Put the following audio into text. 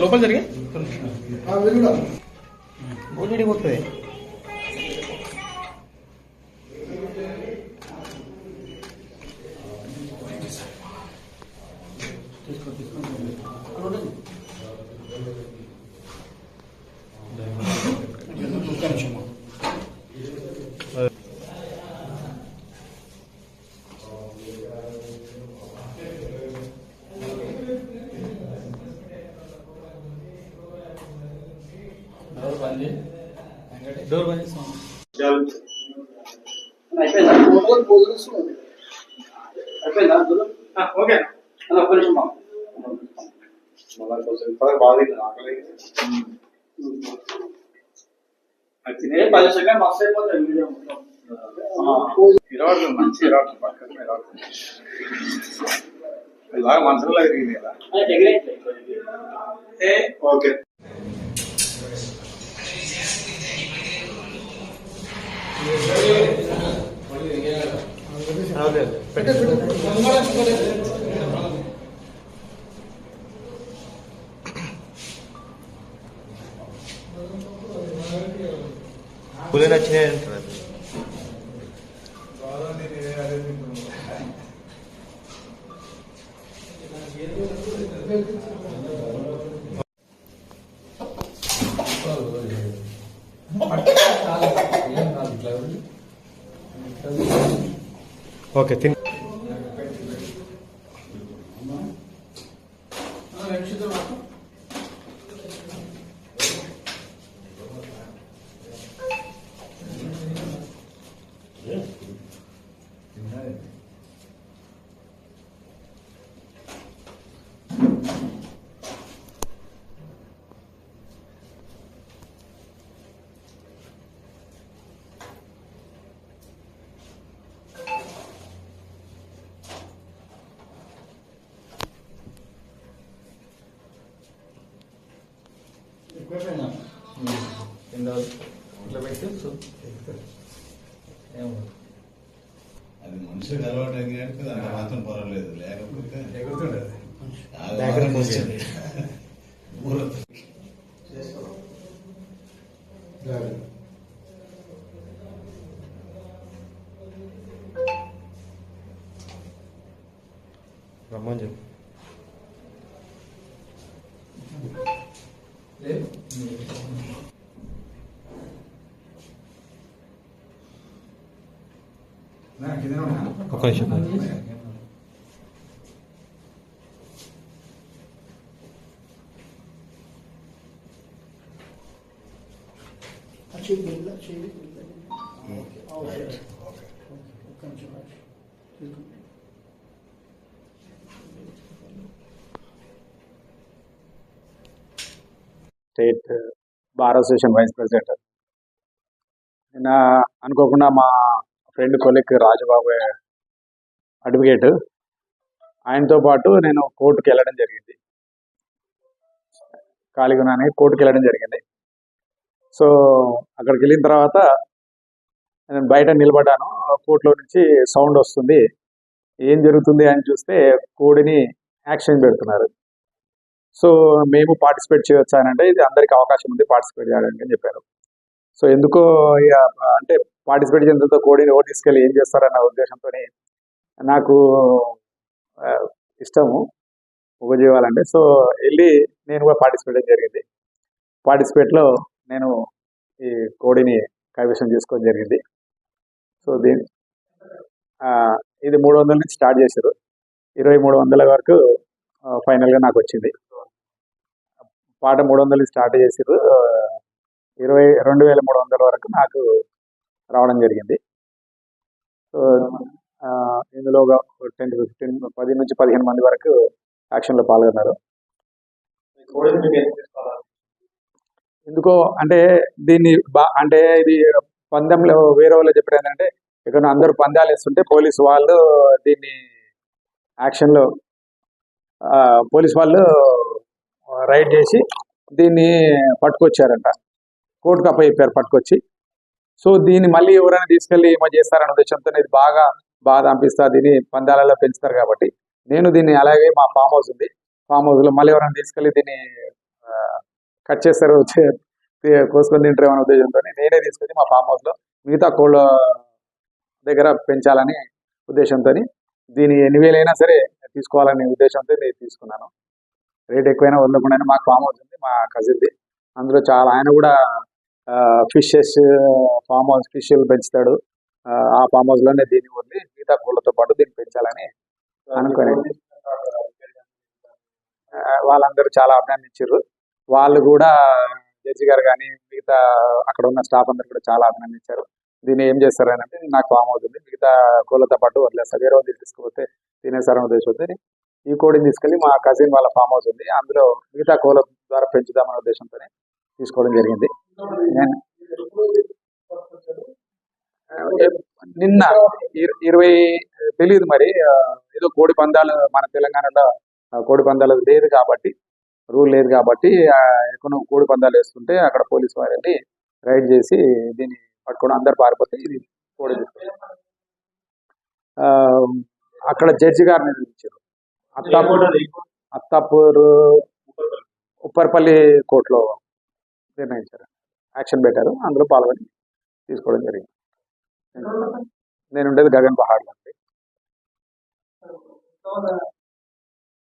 లోపల జరిగి. ఓజడి పోతుంది డోర్ బంద్ చేస్తాం ఓకే. అన్న ఒక్క నిమిషం. అది పది సెకండ్ మస్తు అయిపోతుంది వీడియో మొత్తం. ఇరవై మంచి ఇరవై పక్కన ఇరవై ఇలాగ మనసులో ఎరిగింది కదా. ఓకే. పులి నచ్చినాయి అంటారు ఓకే తిన్ కింద ఇట్లా పెట్టి సో ఏమో అది మనుషులకు అలవాటు అయినట్టు అంత మాత్రం పర్వాలేదు. లేకపోతే ఎగురుతుండదు అది దగ్గర వారం కూర్చోండి. వస్తుంది. ఊరు- రమ్మని చెప్పు నాకు ఇదే ఉన్నా ఒక్క నిమిషం state bar association vice president నిన్న అనుకోకుండా మా ఫ్రెండ్ కొలిక్ రాజబాబు అడ్వకేట్ ఆయనతో పాటు నేను కోర్టుకి వెళ్ళడం జరిగింది. ఖాళీగా ఉన్నాను కోర్టుకి వెళ్ళడం జరిగింది. సో అక్కడికి వెళ్ళిన తర్వాత నేను బయట నిలబడ్డాను. కోర్టులో నుంచి సౌండ్ వస్తుంది. ఏం జరుగుతుంది అని చూస్తే కోడిని యాక్షన్ పెడుతున్నారు. సో మేము పార్టిసిపేట్ చేయొచ్చానంటే ఇది అందరికీ అవకాశం ఉంది పార్టిసిపేట్ చేయడానికి అని చెప్పారు. సో ఎందుకో ఇక అంటే పార్టిసిపేట్ చేసిన కోడిని ఓటు తీసుకెళ్ళి ఏం చేస్తారన్న ఉద్దేశంతో నాకు ఇష్టము ఉపజీవాలంటే. సో వెళ్ళి నేను కూడా పార్టిసిపేట్ జరిగింది. పార్టిసిపేట్లో నేను ఈ కోడిని కైవసం చేసుకోవడం జరిగింది. సో దీని ఇది మూడు వందల నుంచి స్టార్ట్ చేశారు. ఇరవై మూడు వందల వరకు ఫైనల్గా నాకు వచ్చింది. పాట మూడు వందలు స్టార్ట్ చేసారు ఇరవై రెండు వేల మూడు వందల వరకు నాకు రావడం జరిగింది. సో ఇందులో ఒక టెన్ ఫిఫ్టీన్ పది నుంచి పదిహేను మంది వరకు యాక్షన్లో పాల్గొన్నారు. ఎందుకో అంటే దీన్ని బా అంటే ఇది పందెంలో వేరే వాళ్ళు చెప్పారు ఏంటంటే ఇక్కడ అందరూ పందాలు వేస్తుంటే పోలీసు వాళ్ళు దీన్ని యాక్షన్లో పోలీసు పోలీస్ వాళ్ళు రైడ్ చేసి దీన్ని పట్టుకొచ్చారంట. కోర్టుకు అప్పచెప్పారు పట్టుకొచ్చి. సో దీన్ని మళ్ళీ ఎవరైనా తీసుకెళ్ళి ఏమో చేస్తారనే ఉద్దేశంతో ఇది బాగా బాధ అనిపిస్తా దీన్ని పందాలలో పెంచుతారు కాబట్టి. నేను దీన్ని అలాగే మా ఫామ్ హౌస్ ఉంది. ఫామ్ హౌస్లో మళ్ళీ ఎవరైనా తీసుకెళ్ళి దీన్ని కట్ చేస్తారు కోసుకొని తింటారు అనే ఉద్దేశంతో నేనే తీసుకొచ్చి మా ఫామ్ హౌస్లో మిగతా కోళ్ళ దగ్గర పెంచాలని ఉద్దేశంతో దీని ఎన్ని వేలైనా సరే తీసుకోవాలనే ఉద్దేశంతో నేను తీసుకున్నాను. రేట్ ఎక్కువైనా వదలకుండా మాకు ఫామ్ హౌస్ ఉంది మా కజిన్ది. అందులో చాలా ఆయన కూడా ఫిషెస్ ఫామ్ హౌస్ ఫిష్లు పెంచుతాడు. ఆ, ఆ ఫామ్ హౌస్లోనే దీన్ని వదిలి మిగతా కోళ్ళతో పాటు దీన్ని పెంచాలని అనుకుని వాళ్ళందరూ చాలా అభినందించారు. వాళ్ళు కూడా జడ్జి గారు కానీ మిగతా అక్కడ ఉన్న స్టాఫ్ అందరు కూడా చాలా అభినందించారు. దీన్ని ఏం చేస్తారు అని అంటే నాకు ఫామ్ అవుతుంది మిగతా కోళ్ళతో పాటు వదిలేస్తారు వేరే వాళ్ళు తీసుకుపోతే తినేసారని ఉద్దేశంతో ఈ కోడిని తీసుకెళ్ళి మా కజిన్ వాళ్ళ ఫామ్ హౌస్ ఉంది అందులో మిగతా కోళ్ళ ద్వారా పెంచుదామనే ఉద్దేశంతోనే తీసుకోవడం జరిగింది. నిన్న ఇరవై తెలియదు మరి ఏదో కోడి పందాలు మన తెలంగాణలో కోడి పందాలు లేదు కాబట్టి రూల్ లేదు కాబట్టి ఆ, ఎక్కడో కోడి పందాలు వేస్తుంటే అక్కడ పోలీసు వారు వెళ్ళి రైడ్ చేసి దీన్ని పట్టుకొని అందరు పారిపోతే ఇది కోడి అక్కడ జడ్జి గారిని నియమించారు. అత్తాపూర్ అత్తాపూర్ ఉప్పర్పల్లి కోర్టులో నిర్ణయించారు. యాక్షన్ పెట్టారు. అందులో పాల్గొని తీసుకోవడం జరిగింది. నేను ఉండేది గగన్ పహాడ్లో అండి.